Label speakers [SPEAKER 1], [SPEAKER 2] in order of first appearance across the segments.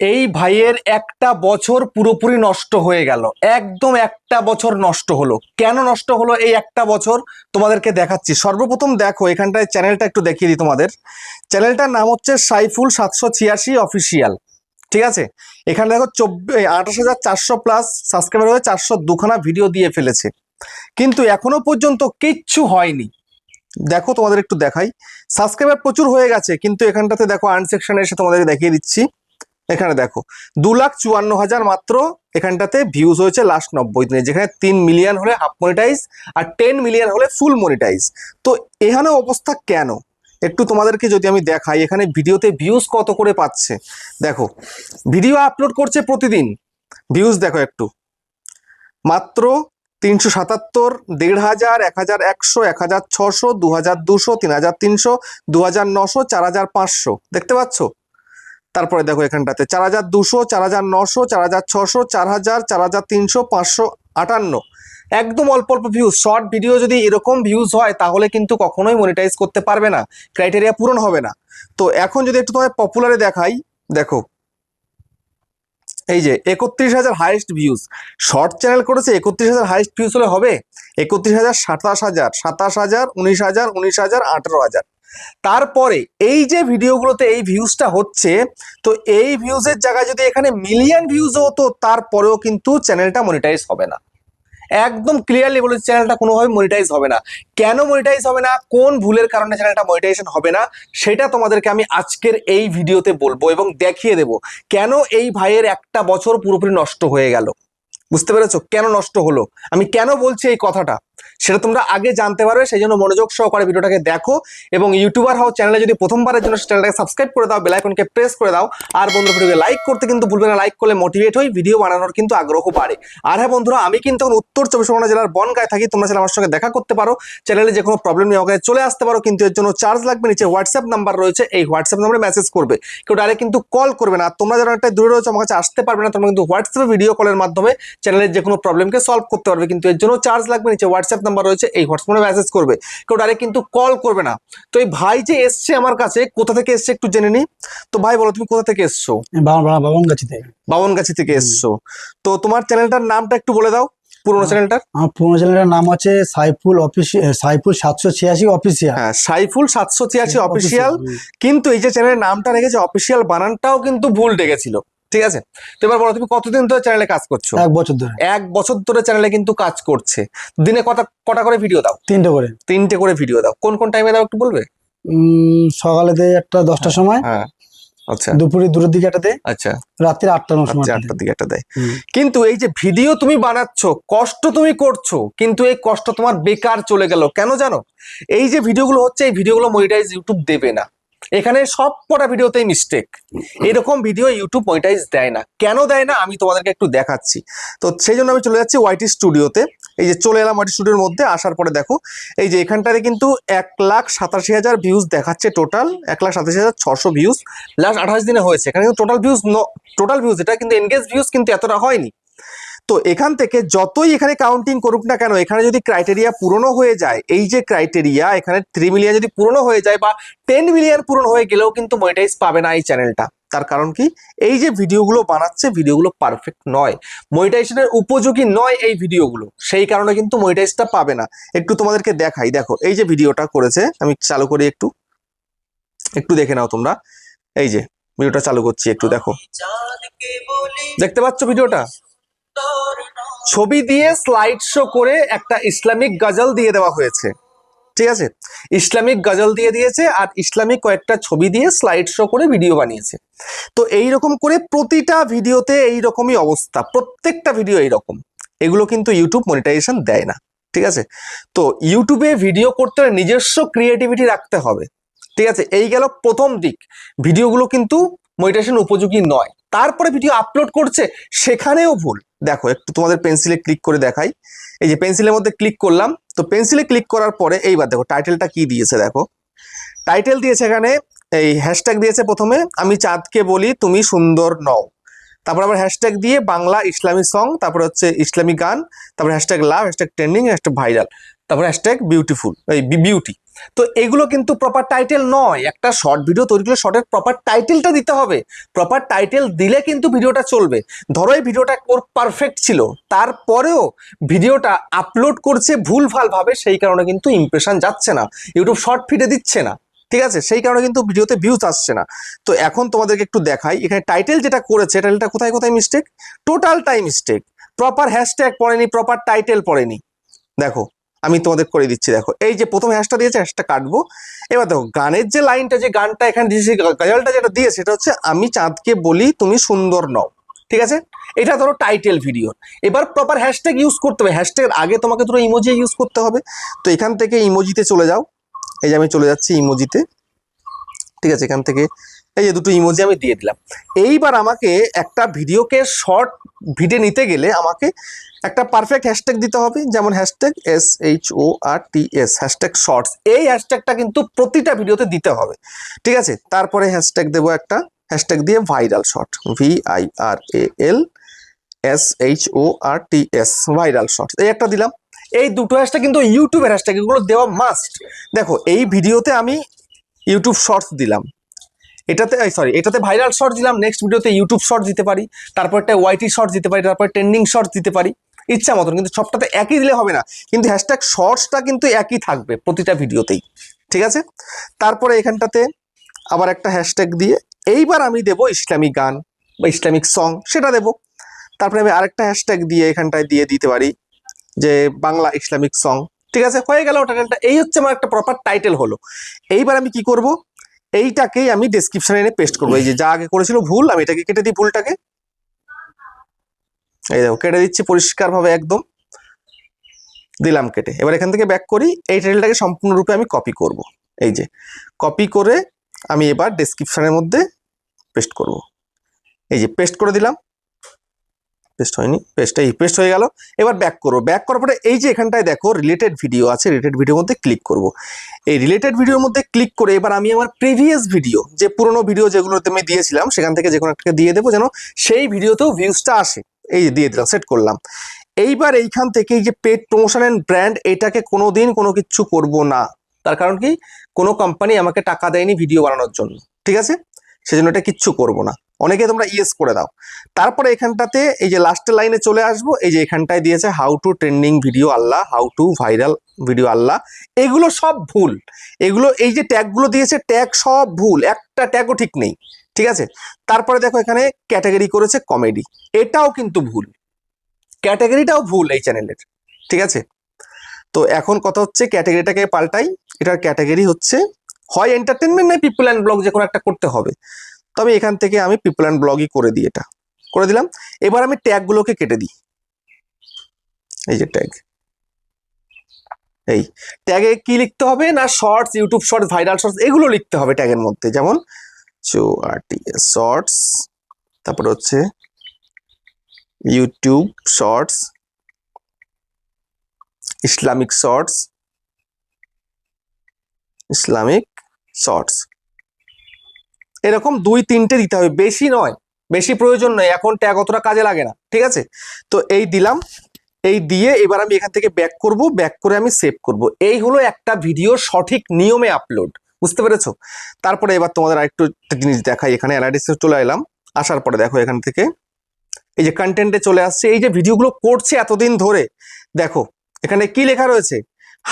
[SPEAKER 1] এই ভাইয়ের একটা বছর পুরোপুরি নষ্ট হয়ে গেল। একদম একটা বছর নষ্ট হলো। কেন নষ্ট হলো এই একটা বছর? তোমাদেরকে দেখাচ্ছি। সর্বপ্রথম দেখো, এখানটায় চ্যানেলটা একটু দেখিয়ে দিই তোমাদের। চ্যানেলটার নাম হচ্ছে সাইফুল সাতশো ছিয়াশি অফিসিয়াল। ঠিক আছে? এখানে দেখো চব্বিশ আঠাশ হাজার চারশো প্লাস সাবস্ক্রাইবার হয়ে চারশো দুখানা ভিডিও দিয়ে ফেলেছে। কিন্তু এখনও পর্যন্ত কিচ্ছু হয়নি। দেখো তোমাদের একটু দেখাই। সাবস্ক্রাইবার প্রচুর হয়ে গেছে, কিন্তু এখানটাতে দেখো আর্ন সেকশনে এসে তোমাদের দেখিয়ে দিচ্ছি। এখানে দেখো, দু লাখ চুয়ান্ন হাজার মাত্র এখানটাতে ভিউজ হয়েছে লাস্ট নব্বই দিনে, যেখানে তিন মিলিয়ন হলে হাফ মনিটাইজ আর টেন মিলিয়ন হলে ফুল মনিটাইজ তো এখানে অবস্থা কেন? একটু তোমাদেরকে যদি আমি দেখাই, এখানে ভিডিওতে ভিউজ কত করে পাচ্ছে? দেখো ভিডিও আপলোড করছে প্রতিদিন। ভিউজ দেখো একটু। মাত্র তিনশো সাতাত্তর, দেড় হাজার, এক হাজার একশো, এক হাজার ছশো, দু হাজার দুশো, তিন হাজার তিনশো, দু হাজার নশো, চার হাজার পাঁচশো। দেখতে পাচ্ছ? তারপরে দেখো এখানটাতে চার হাজার দুশো, চার হাজার নশো, চার হাজার ছশো, চার হাজার চার হাজার তিনশো, পাঁচশো আটান্ন। একদম অল্প অল্প ভিউজ শর্ট ভিডিও যদি এরকম ভিউজ হয়, তাহলে কিন্তু কখনোই মনিটাইজ করতে পারবে না। ক্রাইটেরিয়া পূরণ হবে না। তো এখন যদি একটু তোমায় পপুলারে দেখাই, দেখো। এই যে, একত্রিশ হাজার হাইয়েস্ট ভিউজ শর্ট চ্যানেল করেছে, একত্রিশ হাজার হাইয়েস্ট ভিউজ হলে হবে? একত্রিশ হাজার সাতাশ হাজার সাতাশ হাজার, উনিশ হাজার উনিশ হাজার, আঠেরো হাজার। তারপরে এই যে ভিডিওগুলোতে এই ভিউজটা হচ্ছে, তো এই ভিউজের জায়গায় যদি এখানে মিলিয়ন ভিউজ হতো, তারপরেও কিন্তু চ্যানেলটা মনিটাইজ হবে না। একদম ক্লিয়ারলি বলেছি চ্যানেলটা কোনোভাবে মনিটাইজ হবে না। কেন মনিটাইজ হবে না? কোন ভুলের কারণে চ্যানেলটা মনিটাইজেশন হবে না? সেটা তোমাদেরকে আমি আজকের এই ভিডিওতে বলব এবং দেখিয়ে দেব। কেন এই ভাইয়ের একটা বছর পুরোপুরি নষ্ট হয়ে গেল? বুঝতে পেরেছ? কেন নষ্ট হলো? আমি কেন বলছি এই কথাটা? সেটা তোমরা আগে জানতে পারবে, সেই জন্য মনোযোগ সহকারে ভিডিওটাকে দেখো এবং ইউটিউবার হও চ্যানেলে যদি প্রথমবারের জন্য চ্যানেলটাকে সাবস্ক্রাইব করে দাও বেলাইকনকে প্রেস করে দাও, আর বন্ধুরা ভিডিওকে লাইক করতে কিন্তু ভুলবে না, লাইক করলে মোটিভেট হই, ভিডিও বানানোর কিন্তু আগ্রহ বাড়ে। আর হ্যাঁ বন্ধুরা, আমি কিন্তু এখন উত্তর চব্বিশ পরগনা জেলার বনগায় থাকি, তোমরা চাইলে আমার সঙ্গে দেখা করতে পারো। চ্যানেলে যে কোনো প্রবলেম নিয়ে আমাকে চলে আসতে পারো, কিন্তু এর জন্য চার্জ লাগবে, নিচে হোয়াটসঅ্যাপ নাম্বার রয়েছে, এই হোয়াটসঅ্যাপ নাম্বারে মেসেজ করবে। কেউ ডাইরেক্ট কিন্তু কল করবে না তোমরা যারা একটা দূরে রয়েছে আমার কাছে আসতে পারবে না, তোমরা কিন্তু হোয়াটসঅ্যাপে ভিডিও কলের মাধ্যমে চ্যানেলের যে কোনো প্রবলেমকে সলভ করতে পারবে, কিন্তু এর জন্য চার্জ লাগবে, নিচে হোয়াটসঅ্যাপ নাম্বার রয়েছে এই হোয়াটসঅ্যাপে মেসেজ করবে। কেউ ডাইরেক্ট কিন্তু কল করবে না। তো এই ভাই যে এসছে আমার কাছে কোথা থেকে এসছে একটু জেনে নি? তো ভাই বলো তুমি কোথা থেকে এসছো?
[SPEAKER 2] বাবন গাছি থেকে।
[SPEAKER 1] বাবনগাছি থেকে এসছো। তো তোমার চ্যানেলটার নামটা একটু বলে দাও পুরোনো চ্যানেলটার
[SPEAKER 2] আমার পুরোনো চ্যানেলের নাম আছে সাইফুল অফিস সাইফুল সাতশো ছিয়াশি অফিসিয়াল
[SPEAKER 1] হ্যাঁ সাইফুল সাতশো ছিয়াশি অফিসিয়াল কিন্তু এই যে চ্যানেলের নামটা রেখেছে অফিসিয়াল বানানটাও কিন্তু ভুল রেখেছিল ঠিক আছে? তো এবার বলো তুমি কতদিন ধরে চ্যানেলে কাজ করছ?
[SPEAKER 2] এক বছর ধরে।
[SPEAKER 1] এক বছর ধরে চ্যানেলে কিন্তু কাজ করছে। দিনে কটা কটা করে ভিডিও দাও?
[SPEAKER 2] তিনটে করে।
[SPEAKER 1] তিনটে করে ভিডিও দাও। কোন কোন টাইমে দাও একটু বলবে?
[SPEAKER 2] উম, দেয় একটা দশটার সময়।
[SPEAKER 1] হ্যাঁ আচ্ছা।
[SPEAKER 2] দুপুরে দুটোর দিকে একটা দেয়
[SPEAKER 1] আচ্ছা।
[SPEAKER 2] রাত্রি আটটা সময়
[SPEAKER 1] আটটার দিকে একটা দেয় কিন্তু এই যে ভিডিও তুমি বানাচ্ছ কষ্ট তুমি করছ কিন্তু এই কষ্ট তোমার বেকার চলে গেল। কেন জানো? এই যে ভিডিওগুলো হচ্ছে এই ভিডিওগুলো মনিটাইজ ইউটিউব দেবে না। এখানে সব কটা ভিডিওতেই মিস্টেক এরকম ভিডিও ইউটিউব মনিটাইজ দেয় না। কেন দেয় না? আমি তোমাদেরকে একটু দেখাচ্ছি। তো সেই জন্য আমি চলে যাচ্ছি ওয়াইটি স্টুডিওতে এই যে চলে এলাম ওয়াইটি স্টুডিওর মধ্যে, আসার পরে দেখো, এই যে এখানটাতে কিন্তু এক লাখ সাতাশি হাজার ভিউজ দেখাচ্ছে টোটাল এক লাখ সাতাশি হাজার ছশো ভিউজ লাস্ট আঠাশ দিনে হয়েছে। এখানে কিন্তু টোটাল ভিউজ টোটাল ভিউজ এটা কিন্তু এনগেজ ভিউজ কিন্তু এতটা হয়নি। তো এখান থেকে যতই এখানে কাউন্টিং করুক না কেন, এখানে যদি ক্রাইটেরিয়া পূরণও হয়ে যায়, এই যে ক্রাইটেরিয়া এখানে থ্রি মিলিয়ন যদি পূরণও হয়ে যায় বা টেন মিলিয়ন পূরণ হয়ে গেলেও কিন্তু মনিটাইজ পাবে না এই চ্যানেলটা তার কারণ কি? এই যে ভিডিওগুলো বানাচ্ছে ভিডিওগুলো পারফেক্ট নয়। মনিটাইজেশনের উপযোগী নয় এই ভিডিওগুলো সেই কারণে কিন্তু মনিটাইজটা পাবে না। একটু তোমাদেরকে দেখাই। দেখো, এই যে ভিডিওটা করেছে, আমি চালু করি একটু। একটু দেখে নাও তোমরা। এই যে ভিডিওটা চালু করছি একটু, দেখো। দেখতে পাচ্ছ ভিডিওটা ছবি দিয়ে স্লাইড শো করে একটা ইসলামিক গজল দিয়ে দেওয়া হয়েছে। ঠিক আছে? ইসলামিক গজল দিয়ে দিয়েছে আর ইসলামিক কয়েকটা ছবি দিয়ে স্লাইড শো করে ভিডিও বানিয়েছে। তো এই রকম করে প্রতিটা ভিডিওতে এই রকমই অবস্থা। প্রত্যেকটা ভিডিও এইরকম। এগুলো কিন্তু ইউটিউব মনিটাইজেশন দেয় না। ঠিক আছে? তো ইউটিউবে ভিডিও করতে হলে নিজস্ব ক্রিয়েটিভিটি রাখতে হবে। ঠিক আছে? এই গেল প্রথম দিক। ভিডিওগুলো কিন্তু মনিটাইজেশন উপযোগী নয়। তারপরে ভিডিও আপলোড করছে, সেখানেও ভুল। দেখো, একটু তোমাদের পেন্সিলে ক্লিক করে দেখাই। এই যে পেন্সিলের মধ্যে ক্লিক করলাম, তো পেন্সিলে ক্লিক করার পরে এইবার দেখো টাইটেলটা কি দিয়েছে দেখো। টাইটেল দিয়েছে এখানে, এই হ্যাশট্যাগ দিয়েছে প্রথমে, আমি চাঁদকে বলি, তুমি সুন্দর নও। তারপর আবার হ্যাশট্যাগ দিয়ে বাংলা ইসলামী সং তারপরে হচ্ছে ইসলামী গান, তারপর hashtag love hashtag trending hashtag viral তারপর হ্যাশট্যাগ বিউটিফুল এই বিউটি তো এগুলো কিন্তু প্রপার টাইটেল নয়। একটা শর্ট ভিডিও তৈরি করলে শর্টের প্রপার টাইটেলটা দিতে হবে। প্রপার টাইটেল দিলে কিন্তু ভিডিওটা চলবে। ধরো এই ভিডিওটা ওর পারফেক্ট ছিল। তারপরেও ভিডিওটা আপলোড করছে ভুলভাল ভাবে সেই কারণে কিন্তু ইমপ্রেশন যাচ্ছে না। ইউটিউব শর্ট ফিডে দিচ্ছে না। ঠিক আছে? সেই কারণে কিন্তু ভিডিওতে ভিউজ আসছে না। তো এখন তোমাদেরকে একটু দেখাই। এখানে টাইটেল যেটা করেছে টাইটেলটা কোথায় কোথায় মিস্টেক টোটালটাই মিস্টেক প্রপার হ্যাশট্যাগ পড়েনি প্রপার টাইটেল পড়েনি। দেখো আমি তোমাদের করে দিচ্ছি, দেখো। এই যে প্রথম হ্যাশটা দিয়েছে হ্যাশটা কাটবো। এবার দেখো, গানের যে লাইনটা যে গানটা এখানে দিয়েছে গজলটা যেটা দিয়ে, সেটা হচ্ছে, আমি চাঁদকে বলি, তুমি সুন্দর নও। ঠিক আছে? এটা ধরো টাইটেল ভিডিও এবার প্রপার হ্যাশট্যাগ ইউজ করতে হবে। হ্যাশট্যাগের আগে তোমাকে ধরো ইমোজি ইউজ করতে হবে। তো এখান থেকে ইমোজিতে চলে যাও। এই যে আমি চলে যাচ্ছি ইমোজিতে ঠিক আছে? এখান থেকে এই যে দুটো ইমোজি আমি দিয়ে দিলাম। এইবার আমাকে একটা ভিডিওকে শর্ট ভিডিও নিতে গেলে আমাকে একটা পারফেক্ট হ্যাশট্যাগ দিতে হবে, যেমন hashtag S H O R T S hashtag shorts এই হ্যাশট্যাগটা কিন্তু প্রতিটা ভিডিওতে দিতে হবে। ঠিক আছে? তারপরে হ্যাশট্যাগ দেবো একটা হ্যাশট্যাগ দিয়ে viral short V I R A L S H O R T S viral shorts এই একটা দিলাম। এই দুটো হ্যাশট্যাগ কিন্তু ইউটিউবের হ্যাশট্যাগ এগুলো দেওয়া মাস্ট দেখো, এই ভিডিওতে আমি ইউটিউব শর্টস দিলাম। এটাতে সরি এটাতে ভাইরাল শর্ট দিলাম নেক্সট ভিডিওতে ইউটিউব শর্ট দিতে পারি তারপরটা ওয়াইটি শর্ট দিতে পারি, তারপর ট্রেন্ডিং শর্ট দিতে পারি, ইচ্ছা মতন, কিন্তু সবটাতে একই দিলে হবে না, কিন্তু হ্যাশট্যাগ শর্টসটা কিন্তু একই থাকবে প্রতিটা ভিডিওতেই ঠিক আছে? তারপরে এখানটাতে আবার একটা হ্যাশট্যাগ দিয়ে, এইবার আমি দেব ইসলামিক গান বা ইসলামিক সং সেটা দেব। তারপরে আমি আরেকটা হ্যাশট্যাগ দিয়ে এখানটায় দিয়ে দিতে পারি, যে বাংলা ইসলামিক সং ঠিক আছে? হয়ে গেল টাইটেলটা এই হচ্ছে আমার একটা প্রপার টাইটেল হলো। এইবার আমি কি করব? এইটাকেই আমি ডেসক্রিপশনে এনে পেস্ট করব। এই যে যা আগে করেছিল ভুল, আমি এটাকে কেটে দিই ভুলটাকে। এই দেখো, কেটে দিচ্ছি পরিষ্কারভাবে একদম। দিলাম কেটে। এবার এখান থেকে ব্যাক করি। এই টাইটেলটাকে সম্পূর্ণরূপে আমি কপি করব। এই যে কপি করে আমি এবার ডেসক্রিপশনের মধ্যে পেস্ট করব। এই যে পেস্ট করে দিলাম। পেস্ট হয়নি পেস্ট এই পেস্ট হয়ে গেল। এবার ব্যাক করব। ব্যাক করার পরে এই যে এখানটায় দেখো রিলেটেড ভিডিও আছে রিলেটেড ভিডিওর মধ্যে ক্লিক করব। এই রিলেটেড ভিডিওর মধ্যে ক্লিক করে এবার আমি আমার প্রিভিয়াস ভিডিও যে পুরোনো ভিডিও যেগুলোতে আমি দিয়েছিলাম, সেখান থেকে যে কোনো একটা দিয়ে দেবো যেন সেই ভিডিওতেও ভিউজটা আসে। এই দিয়ে দিলাম সেট করলাম। এইবার এইখান থেকে এই যে পেড প্রমোশন অ্যান্ড ব্র্যান্ড এটাকে কোনো দিন কোনো কিছু করব না। তার কারণ কি? কোনো কোম্পানি আমাকে টাকা দেয়নি ভিডিও বানানোর জন্য। ঠিক আছে? সেজন্য এটা কিচ্ছু করব না। অনেকে তোমরা ইয়েস করে দাও। তারপরে এখানটাতে এই যে লাস্টের লাইনে চলে আসব, এই যে এখানটায় দিয়েছে how to trending video Allah how to viral video Allah, এগুলো সব ভুল। এগুলো এই যে ট্যাগগুলো দিয়েছে ট্যাগ সব ভুল, একটা ট্যাগও ঠিক নেই, ঠিক আছে? তারপরে দেখো এখানে ক্যাটাগরি করেছে কমেডি এটাও কিন্তু ভুল। ক্যাটাগরিটাও ভুল এই চ্যানেলের ঠিক আছে? তো এখন কথা হচ্ছে ক্যাটাগরিটাকে পাল্টাই, এটার ক্যাটাগরি হচ্ছে হয় এন্টারটেনমেন্ট নয় পিপল অ্যান্ড ব্লগ যে কোনো একটা করতে হবে। তবে এখান থেকে আমি পিপল অ্যান্ড ব্লগই করে দিই এটা। করে দিলাম। এবার আমি ট্যাগগুলোকে কেটে দিই। এই যে ট্যাগ এই ট্যাগে কি লিখতে হবে? না shorts YouTube shorts viral shorts এগুলো লিখতে হবে ট্যাগের মধ্যে। যেমন শর্টস তারপরে হচ্ছে YouTube shorts Islamic shorts Islamic shorts এরকম দুই, তিনটে দিতে হবে। বেশি নয়, বেশি প্রয়োজন নয়। এখন ট্যাগ অতটা কাজে লাগে না, ঠিক আছে? তো এই দিলাম, এই দিয়ে এবার আমি এখান থেকে ব্যাক করব ব্যাক করে আমি সেভ করব। এই হলো একটা ভিডিও সঠিক নিয়মে আপলোড বুঝতে পেরেছ? তারপরে এবার তোমাদের আরেকটু জিনিস দেখাই, এখানে অ্যানালিসিস চলে এলাম। আসার পরে দেখো এখান থেকে, এই যে কন্টেন্টে চলে আসছে, এই যে ভিডিওগুলো করছে এতদিন ধরে, দেখো, এখানে কি লেখা রয়েছে?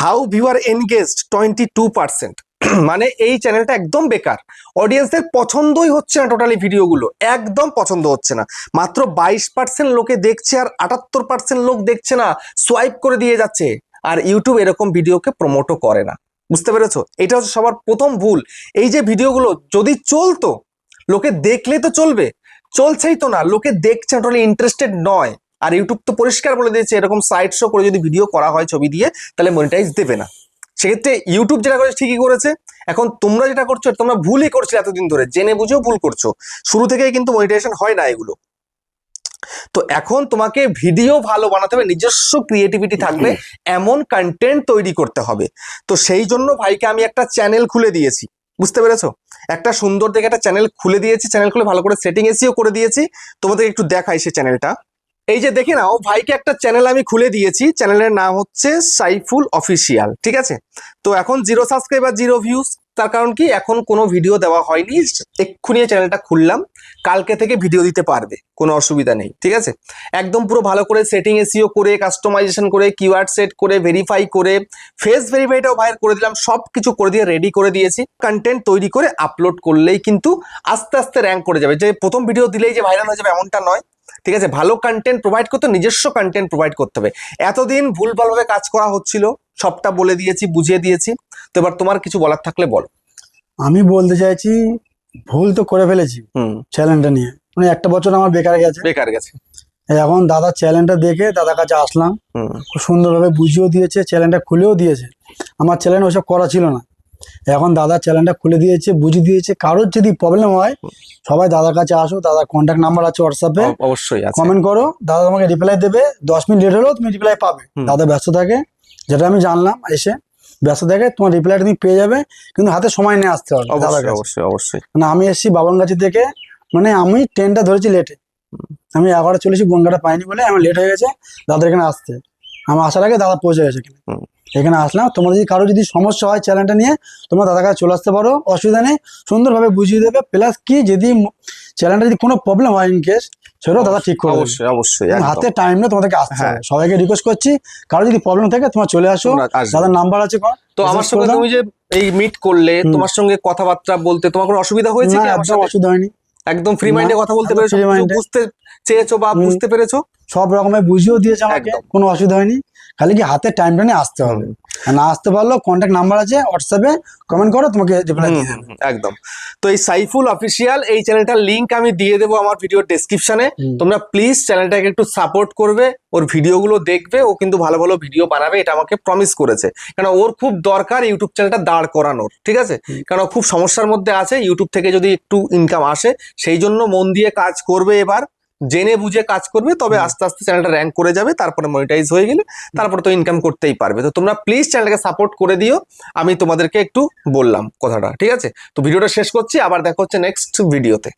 [SPEAKER 1] How viewer engaged twenty two percent মানে এই চ্যানেলটা একদম বেকার। অডিয়েন্সদের পছন্দই হচ্ছে না টোটালি ভিডিওগুলো একদম পছন্দ হচ্ছে না। মাত্র বাইশ পার্সেন্ট লোকে দেখছে আর আটাত্তর পার্সেন্ট লোক দেখছে না সোয়াইপ করে দিয়ে যাচ্ছে। আর ইউটিউব এরকম ভিডিওকে প্রমোটও করে না। বুঝতে পেরেছ? এটা হচ্ছে সবার প্রথম ভুল। এই যে ভিডিওগুলো যদি চলতো, লোকে দেখলে তো চলবে। চলছেই তো না। লোকে দেখছে টোটালি ইন্টারেস্টেড নয়। আর ইউটিউব তো পরিষ্কার বলে দিয়েছে, এরকম সাইট শো করে যদি ভিডিও করা হয় ছবি দিয়ে, তাহলে মনিটাইজ দেবে না। সেক্ষেত্রে ইউটিউব যেটা করেছে ঠিকই করেছে। এখন তোমরা যেটা করছ, তোমরা ভুলই করছ এতদিন ধরে। জেনে বুঝেও ভুল করছ। শুরু থেকেই কিন্তু মনিটাইজেশন হয় না এগুলো। তো এখন তোমাকে ভিডিও ভালো বানাতে হবে, নিজস্ব ক্রিয়েটিভিটি থাকবে, এমন কন্টেন্ট তৈরি করতে হবে। তো সেই জন্য ভাইকে আমি একটা চ্যানেল খুলে দিয়েছি। বুঝতে পেরেছ? একটা সুন্দর দেখে একটা চ্যানেল খুলে দিয়েছি। চ্যানেল খুলে ভালো করে সেটিং এসিও করে দিয়েছি। তোমাদের একটু দেখাই সে চ্যানেলটা এই যে দেখে নাও, ভাইকে একটা চ্যানেল আমি খুলে দিয়েছি। চ্যানেলের নাম হচ্ছে সাইফুল অফিসিয়াল, ঠিক আছে? তো এখন জিরো সাবস্ক্রাইবার জিরো ভিউজ তার কারণ কি? এখন কোনো ভিডিও দেওয়া হয়নি। এক্ষুনি চ্যানেলটা খুললাম। কালকে থেকে ভিডিও দিতে পারবে, কোনো অসুবিধা নেই, ঠিক আছে? একদম পুরো ভালো করে সেটিং এসিও করে কাস্টমাইজেশন করে কিওয়ার্ড সেট করে ভেরিফাই করে ফেস ভেরিফাইটাও ভাইয়ের করে দিলাম সব কিছু করে দিয়ে রেডি করে দিয়েছি। কন্টেন্ট তৈরি করে আপলোড করলেই কিন্তু আস্তে আস্তে র্যাঙ্ক করে যাবে। যে প্রথম ভিডিও দিলেই যে ভাইরাল হয়ে যাবে এমনটা নয়। ঠিক আছে? ভালো কন্টেন্ট প্রোভাইড করতে নিজস্ব কন্টেন্ট প্রোভাইড করতে হবে। এতদিন ভুলভালভাবে কাজ করা হচ্ছিল। সবটা বলে দিয়েছি বুঝিয়ে দিয়েছি। তো এবার তোমার কিছু বলার থাকলে বলো।
[SPEAKER 2] আমি বলতে চাইছি ভুল তো করে ফেলেছি
[SPEAKER 1] হুম।
[SPEAKER 2] চ্যানেলটা নিয়ে। মানে একটা বছর আমার বেকার গেছে।
[SPEAKER 1] বেকার গেছে।
[SPEAKER 2] এখন দাদার চ্যানেলটা দেখে দাদার কাছে আসলাম। খুব সুন্দরভাবে বুঝিয়েও দিয়েছে চ্যানেলটা খুলেও দিয়েছে। আমার চ্যানেল ওসব করা ছিল না। এখন দাদার চ্যানেলটা খুলে দিয়েছে বুঝিয়ে দিয়েছে। কারোর যদি প্রবলেম হয় সবাই দাদার কাছে আসো দাদার কন্ট্যাক্ট নাম্বার আছে হোয়াটসঅ্যাপে
[SPEAKER 1] অবশ্যই
[SPEAKER 2] কমেন্ট করো দাদা তোমাকে রিপ্লাই দেবে। দশ মিনিট লেট হলেও তুমি রিপ্লাই পাবে। দাদা ব্যস্ত থাকে যেটা আমি জানলাম এসে ব্যস্ত থাকে তোমার রিপ্লাইটা তুমি পেয়ে যাবে কিন্তু হাতে সময় নিয়ে আসতে হবে
[SPEAKER 1] অবশ্যই অবশ্যই
[SPEAKER 2] মানে আমি এসেছি বাবনগাছি থেকে মানে আমি ট্রেনটা ধরেছি লেটে আমি এগারোটা চলেছি বনগাটা পাইনি বলে আমার লেট হয়ে গেছে দাদার এখানে আসতে। আমার আসার আগে দাদা পৌঁছে গেছে। এখানে এখানে আসলাম। তোমার যদি কারও যদি সমস্যা হয় চ্যানেলটা নিয়ে তোমরা দাদার কাছে চলে আসতে পারো। অসুবিধা নেই। সুন্দরভাবে বুঝিয়ে দেবে। প্লাস কি যদি চ্যানেলটা যদি কোনো প্রবলেম হয় ইন কেস সেটাও দাদা ঠিক করে
[SPEAKER 1] অবশ্যই অবশ্যই
[SPEAKER 2] হাতে টাইম নেই তোমাদেরকে আসতে
[SPEAKER 1] হ্যাঁ।
[SPEAKER 2] হবে। সবাইকে রিকোয়েস্ট করছি। কারও যদি প্রবলেম থাকে তোমার চলে আসো। দাদার নাম্বার আছে
[SPEAKER 1] তো আমার সঙ্গে। তুমি যে এই মিট করলে তোমার সঙ্গে কথাবার্তা বলতে তোমার কোনো অসুবিধা হয়েছে কি
[SPEAKER 2] একদম অসুবিধা হয়নি।
[SPEAKER 1] একদম ফ্রি মাইন্ডে কথা বলতে পেরেছ বুঝতে চেয়েছো বা বুঝতে পেরেছ?
[SPEAKER 2] সব রকমের বুঝিয়েও দিয়েছে আমাকে কোনো অসুবিধা হয়নি। খালি কি হাতে টাইমটা নিয়ে আসতে হবে। না আসতে পারল কন্ট্যাক্ট নাম্বার আছে হোয়াটসঅ্যাপে কমেন্ট করো তোমাকে রিপ্লাই দিয়ে দেবে।
[SPEAKER 1] একদম। তো এই সাইফুল অফিসিয়াল এই চ্যানেলটার লিংক আমি দিয়ে দেবো আমার ভিডিও ডেসক্রিপশনে তোমরা প্লিজ চ্যানেলটাকে একটু সাপোর্ট করবে ওর ভিডিওগুলো দেখবে ও কিন্তু ভালো ভালো ভিডিও বানাবে এটা আমাকে প্রমিস করেছে। কারণ ওর খুব দরকার ইউটিউব চ্যানেলটা দাঁড় করানোর ঠিক আছে। কারণ খুব সমস্যার মধ্যে আছে ইউটিউব থেকে যদি একটু ইনকাম আসে সেই জন্য মন দিয়ে কাজ করবে এবার। জেনে বুঝে কাজ করবে তবে। আস্তে আস্তে চ্যানেলটা র্যাঙ্ক করে যাবে তারপরে মনিটাইজ হয়ে গেলে তারপরে তো ইনকাম করতেই পারবে। তো তোমরা প্লিজ চ্যানেলটাকে সাপোর্ট করে দিও আমি তোমাদেরকে একটু বললাম কথাটা ঠিক আছে? তো ভিডিওটা শেষ করছি আবার দেখা হচ্ছে নেক্সট ভিডিওতে